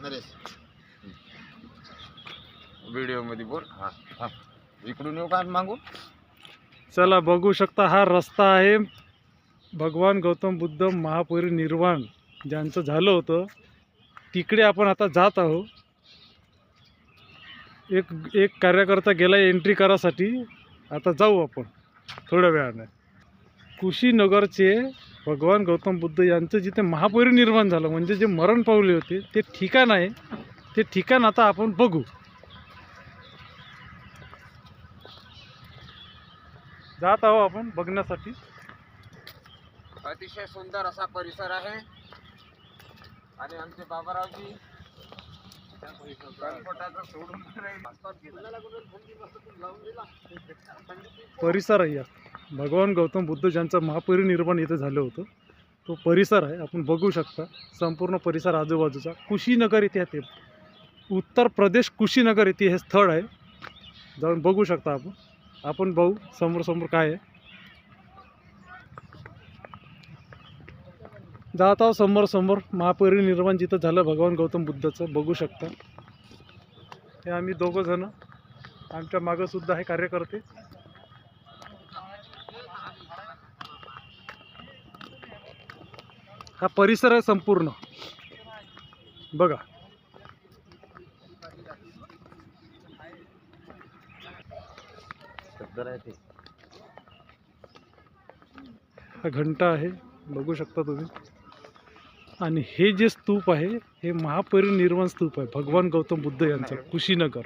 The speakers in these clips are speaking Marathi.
नरेश. व्हिडिओमध्ये बोल. हा हा. इकडून येऊ का मागून? चला बघू शकता हा रस्ता आहे भगवान गौतम बुद्ध महापरिनिर्वाण ज्यांचं झालं होतं तिकडे आपण आता जात आहोत. एक एक कार्यकर्ता गेला एंट्री करासाठी. आता जाऊ आपण. थोड्या वेळाने. कुशीनगरचे भगवान गौतम बुद्ध यांचं जिथे महापरिनिर्वाण झालं म्हणजे जे मरण पावले होते ते ठिकाण आहे. ते ठिकाण आता आपण बघू. जात आहो आपण बघण्यासाठी. अतिशय सुंदर असा परिसर आहे. आणि आमचे बाबारावजी परिसर आहे. भगवान गौतम बुद्ध ज्यांचं महापरिनिर्वाण इथं झालं होतं तो परिसर आहे आपण बघू शकता संपूर्ण परिसर आजूबाजूचा. कुशीनगर इथे आहे ते. उत्तर प्रदेश कुशीनगर इथे हे स्थळ आहे. जाऊन बघू शकता आपण. आपण बघू समोर समोर काय आहे. जात आहो समोर समोर. महापरिनिर्वाण जिथं झालं भगवान गौतम बुद्धाचं बघू शकता. हे आम्ही दोघंजणं आमच्या मागंसुद्धा हे कार्यकर्ते हा परिसर आहे संपूर्ण. बघा. हा घंटा आहे बघू शकता तुम्ही. आणि हे जे स्तूप आहे हे महापरिनिर्वाण स्तूप आहे भगवान गौतम बुद्ध यांचं कुशीनगर.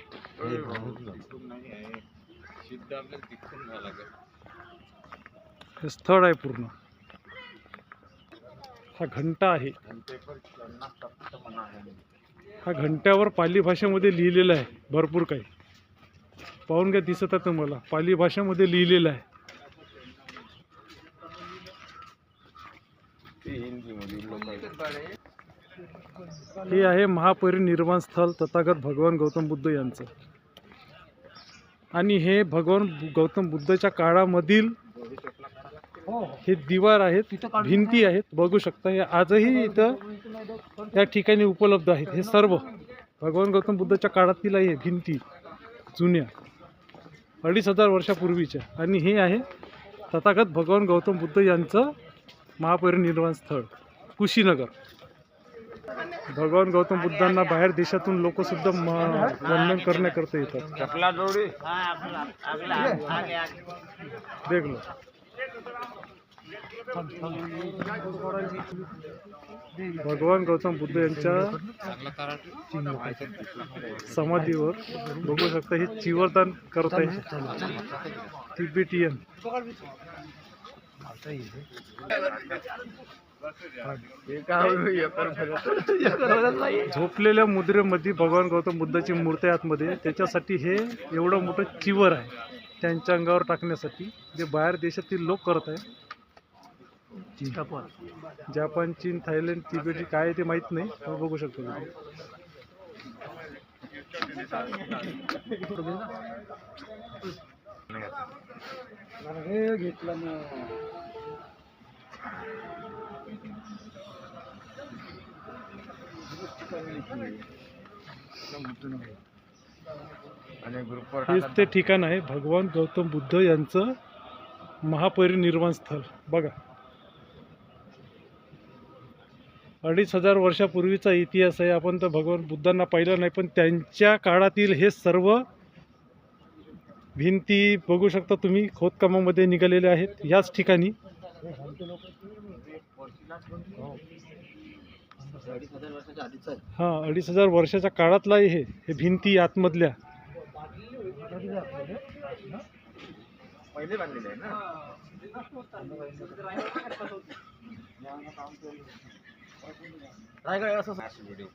हे स्थळ आहे पूर्ण. हा घंटा आहे. हा घंट्यावर पाली भाषेमध्ये लिहिलेलं आहे भरपूर काही. पाहून काय दिसत आहे तुम्हाला. पाली भाषेमध्ये लिहिलेलं आहे. हे आहे महापरिनिर्वाण स्थळ तथागत भगवान गौतम बुद्ध यांचं. आणि हे भगवान गौतम बुद्धाच्या काळामधील हे दिवार आहेत भिंती आहेत बघू शकता. हे आजही इथं या ठिकाणी उपलब्ध आहेत. हे सर्व भगवान गौतम बुद्धाच्या काळातील आहे हे भिंती जुन्या. अडीच हजार वर्षापूर्वीच्या. आणि हे आहे तथागत भगवान गौतम बुद्ध यांचं महापरिनिर्वाण स्थळ कुशीनगर. भगवान गौतम बुद्धांना बाहेर देशातून लोक सुद्धा वंदन करण्याकरता येतात. चपला जोडी. देख लो. भगवान गौतम बुद्ध यांच्या समाधीवर बघू शकता हे चिवरदान करत आहे तिबेटियन. झोपलेल्या मुद्रेमध्ये भगवान गौतम बुद्धाची मूर्ती आतमध्ये. त्याच्यासाठी हे एवढं मोठं चिवर आहे त्यांच्या अंगावर टाकण्यासाठी. जे बाहेर देशातील लोक करत आहे जपान चीन थायलंड तिबेटी काय आहे ते माहीत नाही. पण बघू शकतो तुम्ही. हेच ते ठिकाण आहे. भगवान गौतम बुद्ध यांचं महापरिनिर्वाण स्थळ. बघा. अडीच हजार वर्षापूर्वीचा इतिहास आहे. आपण तर भगवान बुद्धांना पाहिलं नाही पण त्यांच्या काळातील हे सर्व भिंती बघू शकता तुम्ही. खोदकामामध्ये निघालेले आहेत. याच ठिकाणी. हां अडीच हजार वर्षाच्या काळातला आहे हे हे भिंती आतमधल्या. पहिले ना रायगड असं? व्हिडिओ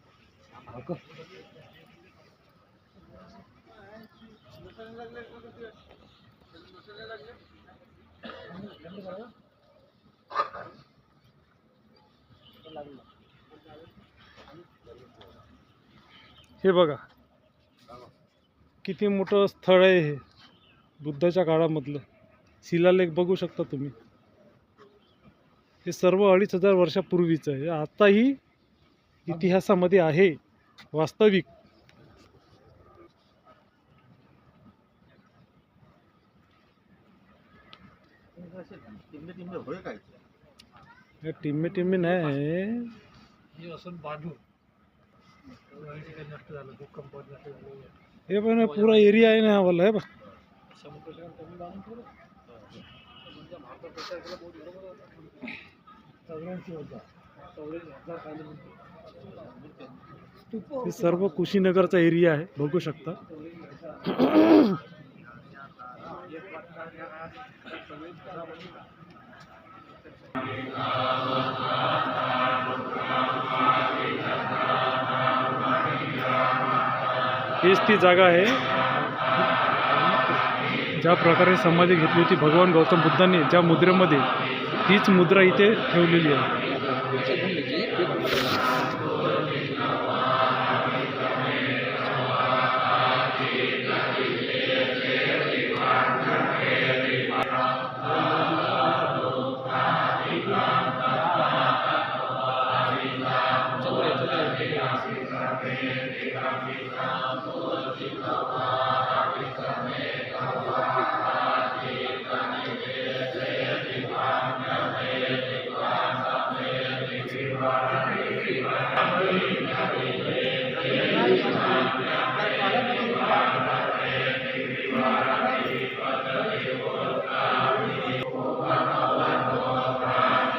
हे बघा. किती मोठं स्थळ आहे हे. बुद्धाच्या काळामधलं. शिलालेख बघू शकता तुम्ही. हे सर्व अडीच हजार वर्षापूर्वीचं आहे. आताही इतिहासामध्ये आहे वास्तविक. टिंबे टिंबे नाही. हे पण पुरा एरिया आहे ना हा वाला हे सर्व कुशीनगरचा एरिया आहे बघू शकता. हीच ती जागा आहे. ज्या प्रकारे समाधी घेतली होती भगवान गौतम बुद्धांनी ज्या मुद्रेमध्ये हीच मुद्रा इथे ठेवलेली आहे.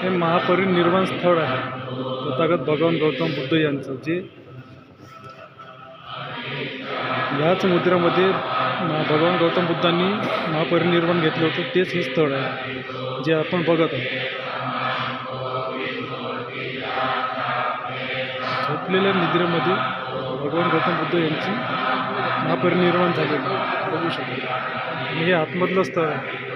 हे महापरिनिर्वाण स्थळ आहे. तथागत भगवान गौतम बुद्ध यांचं जे याच मुद्रामध्ये भगवान गौतम बुद्धांनी महापरिनिर्वाण घेतलं होतं तेच हे स्थळ आहे जे आपण बघत आहोत. झोपलेल्या निद्रेमध्ये भगवान गौतम बुद्ध यांची महापरिनिर्वाण झालेलं बघू शकतो. आणि हे आतमधलं स्थळ आहे